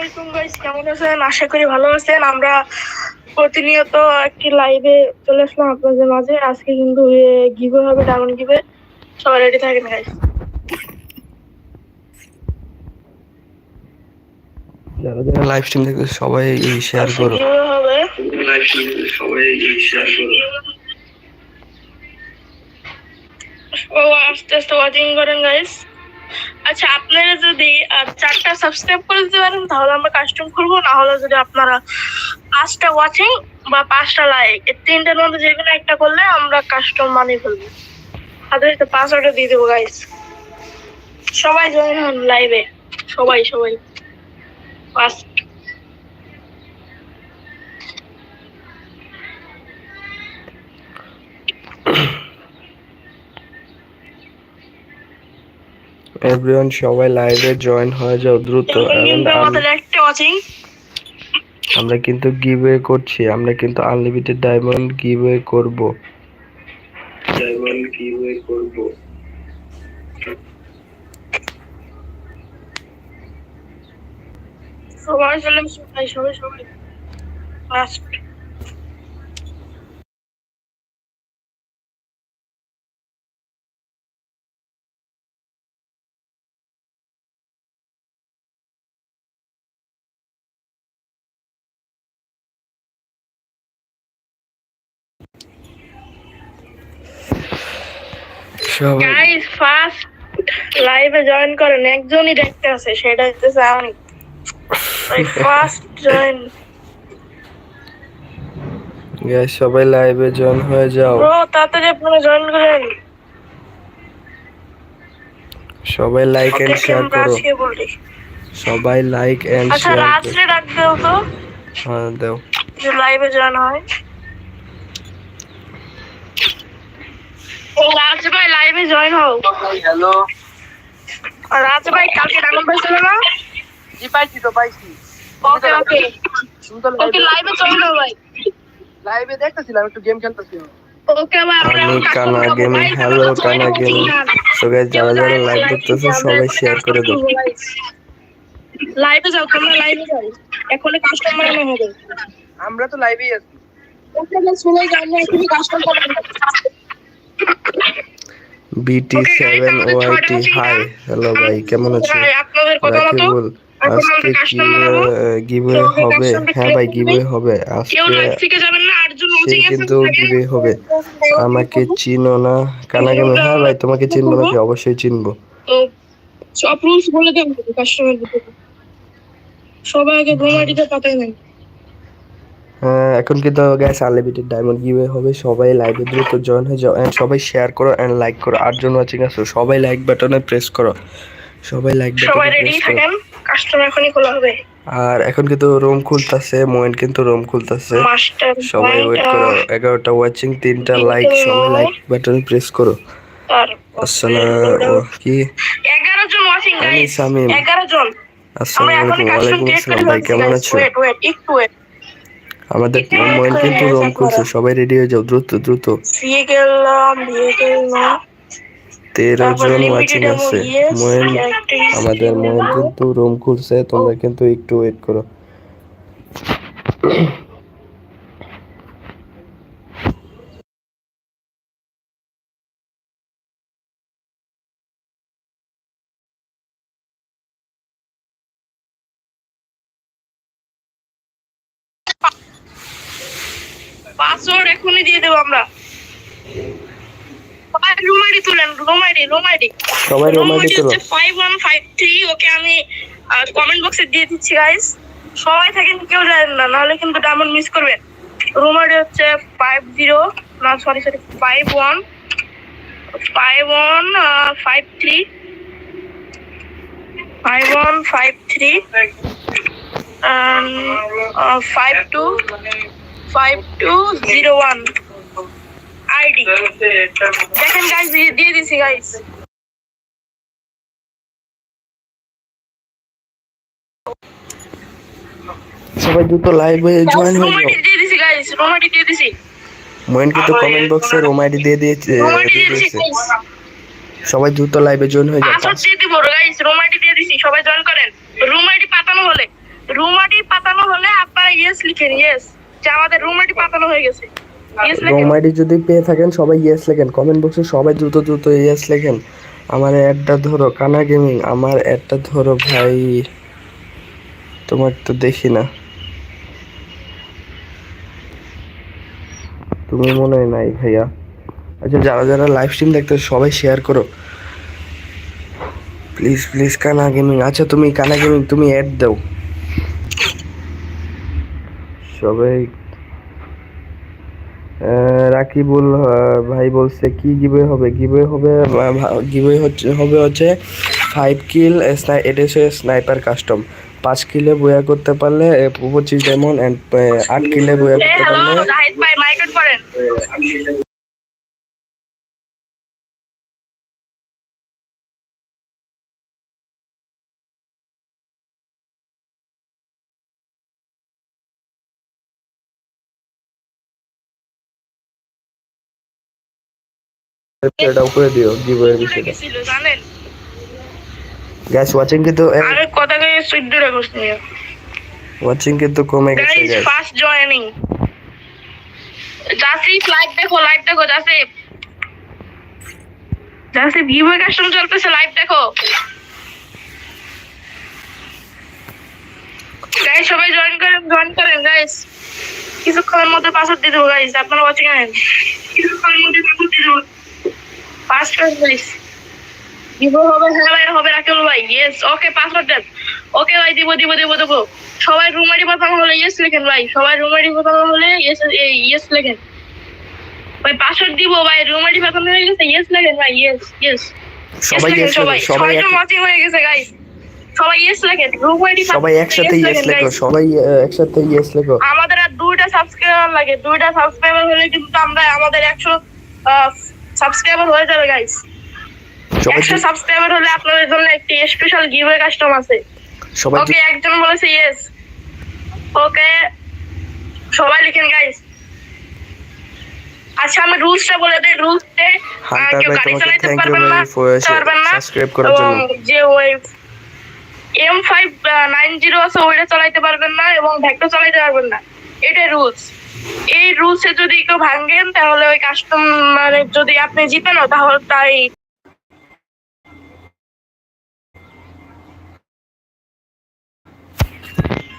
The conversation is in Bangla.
আলাইকুম গাইস কেমন আছেন? আশা করি ভালো আছেন। আমরা প্রতিনিয়ত একটি লাইভে চলে আসলাম আপনাদের মাঝে। আজকে কিন্তু গিভে হবে ডায়মন্ড গিভে সবাই রেডি থাকেন গাইস যারা যারা লাইভ স্ট্রিম দেখবে সবাই শেয়ার করো। হবে। ও আস্তে আস্তে ওয়াচিং করেন গাইস আচ্ছা আপনারা যদি চারটা সাবস্ক্রাইব করে দিতে পারেন, তাহলে আমরা কাস্টম করব। না হলে যদি আপনারা পাঁচটা ওয়াচিং বা পাঁচটা লাইক এই তিনটার মধ্যে যে কোনো একটা করলে আমরা কাস্টম মানি ফেলব। তাদের পাসওয়ার্ডটা দিয়ে দেবো গাইস সবাই জয়েন হন লাইভে সবাই সবাই। ফার্স্ট এভরিওয়ান সবাই লাইভে জয়েন হয়ে যাও দ্রুত আমরা কিন্তু গিভওয়ে করছি আমরা কিন্তু আনলিমিটেড ডায়মন্ড গিভওয়ে করব। ডায়মন্ড গিভওয়ে করব। সবাই চলে সবাই সবাই সবাই। ফার্স্ট গাইস ফার্স্ট লাইভে জয়েন করেন একজনই দেখতে আছে সেটা হচ্ছে আমি ফার্স্ট জয়েন গাইস সবাই লাইভে জয়েন হয়ে যাও। ব্রো তাড়াতাড়ি আপনারা জয়েন করেন। সবাই লাইক এন্ড শেয়ার করো। সবাই লাইক এন্ড আচ্ছা শেয়ার করো রাত্রে ডাক দেও তো? হ্যাঁ দাও। যে লাইভে জয়েন হয় ও রাজ ভাই লাইভে জয়েন হও। হ্যালো আর রাজ ভাই কালকে ডায়মন্ড পাইছিল না জি পাইছি তো পাইছি। ওকে ওকে ওকে লাইভে জয়েন হও ভাই। লাইভে দেখতেছিলাম একটু গেম খেলতেছিলাম। আমরা আমি কানা গেমিং হ্যালো কানা গেমিং সো গাইস যারা যারা লাইভ দেখতেছো সবাই শেয়ার করে দাও। লাইভে যাও তোমরা লাইভে যাও। এখন কাস্টমার হবে আমরা তো লাইভেই আছি। ওকে না শুনে যাও আমরা এখনই কাস্টমার বিটি সেভেন ওয়াইটি হাই হ্যালো ভাই কেমন আছো? রাকিবুল আজকে কি গিভওয়ে হবে। হ্যাঁ ভাই গিভওয়ে হবে। আজকে সে কিন্তু গিভওয়ে হবে। আমাকে চিনো না। কানা গেমিং হ্যাঁ ভাই তোমাকে চিনবো নাকি অবশ্যই চিনবো। সব রুলস বলে দেন কাস্টমার সবাই আগে ব্রোমাডিতে পাতাই নেন হ্যাঁ, এখন কিন্তু গ্যাস আনলিমিটেড ডায়মন্ড গিভে হবে সবাই লাইভে দ্রুত জয়েন হয়ে যাও এন্ড সবাই শেয়ার করো অ্যান্ড লাইক করো। আর আটজন ওয়াচিং আছো সবাই লাইক বাটনে প্রেস করো। সবাই লাইক সবাই রেডি থাকেন? কাস্টমার এখনই খোলা হবে। আর এখন কিন্তু রুম খুলতাছে মোয়েন কিন্তু রুম খুলতাছে। সবাই ওয়েট করো এগারোটা ওয়াচিং তিনটা লাইক সবাই লাইক বাটনে প্রেস করো। আসসালাম কি? এগারো জন ওয়াচিং গাইস এগারো জন। আসসালামু আলাইকুম ওয়ালাইকুম আসসালাম ভাই কেমন আছো? ওয়েট ওয়েট একটু ওয়েট আমাদের ময়ন কিন্তু রুম করছে সবাই রেডি হয়ে যাও দ্রুত দ্রুত। ফিয়ে গেলাম দিয়ে গেলাম। তেরো জন ওয়াচিং আছে। yes, আমাদের ময়ন কিন্তু রুম খুলছে তোমরা কিন্তু একটু ওয়েট করো। পাসওয়ার্ড এখনই দিয়ে দেবো আমরা। রুম আইডি তুলেন রুম আইডি রুম আইডি সবাই রুম আইডি তোলো। Five one five three okay আমি কমেন্ট বক্সে দিয়ে দিচ্ছি গাইস সবাই থাকেন কেউ জানেন না নাহলে কিন্তু ডায়মন্ড মিস করবেন। রুম আইডি হচ্ছে ফাইভ জিরো না sorry sorry five one five one five three five one five three two zero one ID দেখেন গাইস দিয়ে দিছি গাইস সবাই দ্রুত লাইভে জয়েন হয়ে যাও। দিয়ে দিছি গাইস দিয়ে দিছি মোয়েন কিন্তু কমেন্ট বক্সে রুম আইডি দিয়ে দিয়েছে সবাই দ্রুত লাইভে জয়েন হয়ে যাও। দিয়ে দিব গাইস রুম আইডি দিয়ে দিছি সবাই জয়েন করেন। রুম আইডি পাতানো হলে লিখেন ইয়েস আমাদের পাতানো হয়ে গেছে। যদি পেয়ে থাকেন, সবাই ইয়েস লেখেন। কমেন্ট বক্সে সবাই দ্রুত দ্রুত ইয়েস লেখেন। আমার অ্যাডটা ধরো, কানা গেমিং আমার অ্যাডটা ধরো ভাই, তোমার তো দেখি না। তুমি মনে হয় নাই ভাইয়া। আচ্ছা যারা যারা লাইভ স্ট্রিম দেখতে সবাই শেয়ার করো। প্লিজ প্লিজ কানা গেমিং আচ্ছা তুমি কানা গেমিং তুমি অ্যাড দাও। সবাই রাকিবুল ভাই বলছে কি গিবে হবে গিবে হবে গিবে হচ্ছে হবে হচ্ছে ফাইভ কিল স্নাই এডেসে স্নাইপার কাস্টম পাঁচ কিলে বয়া করতে পারলে পঁচিশ ডায়মন্ড অ্যান্ড আট কিলে বয়া করতে পারলে জাহিদ ভাই মাইকেট করেন এটাও করে দিও গিভওয়ের বিষয়টা। গেছিল ওয়াচিং কিন্তু আরে কথা কয়ে চোদ্দ রেখোস নিয়ে ওয়াচিং কিন্তু কমে গেছে গাইস ফার্স্ট জয়েনিং জাসিফ লাইভ দেখো লাইভ দেখো জাসিফ জাসিফ গিভওয়ে কাস্টম চলতেছে লাইভ দেখো। গাইস সবাই জয়েন করেন জয়েন করেন গাইস কিছুক্ষণের মধ্যে পাসওয়ার্ড দিয়ে দেবো গাইস আপনারা ওয়াচিং আনেন। কিছুক্ষণের মধ্যে পাসওয়ার্ড দিয়ে দেবো। গাইস দিব হবে হ্যাঁ ভাই হবে রাকেল ভাই ইয়েস ওকে পাসওয়ার্ড দেন ওকে ভাই দিব দিব দিব দেবো। সবাই রুম আইডি বাতানো হলে ইয়েস লেখেন ভাই সবাই রুম আইডি বাতানো হলে ইয়েস ইয়েস লেখেন। ভাই পাসওয়ার্ড দিব ভাই রুম আইডি বাতানো হয়ে গেছে ইয়েস লেখেন ভাই ইয়েস ইয়েস সবাই yes সবাই সবাই এক- হয়ে গেছে গাইস সবাই ইয়েস লেখেন রুম আইডি সবাই একসাথে ইয়েস লেখো সবাই একসাথে ইয়েস লেখো। আমাদের আর দুইটা সাবস্ক্রাইবার লাগে দুইটা সাবস্ক্রাইবার হলে কিন্তু আমরা আমাদের একশো সাবস্ক্রাইবার হয়ে যাবে গাইস একশো সাবস্ক্রাইবার হলে আপনাদের জন্য একটি স্পেশাল গিভওয়ে কাস্টম আছে। ওকে একজন বলেছে ইয়েস ওকে সবাই লিখেন গাইস আচ্ছা আমি রুলসটা বলে দেই। রুলসে কেউ গাড়ি চালাতে পারবেন না পারবেন না। সাবস্ক্রাইব করার এবং জন্য। যে ওই এম ফাইভ নাইন জিরো আছে ওইটা চালাইতে পারবেন না এবং ভ্যাক্টর চালাইতে পারবেন না। এটাই রুলস এই রুলসে যদি কেউ ভাঙেন, তাহলে ওই কাস্টমারের যদি আপনি জিতেন তাহলে তাই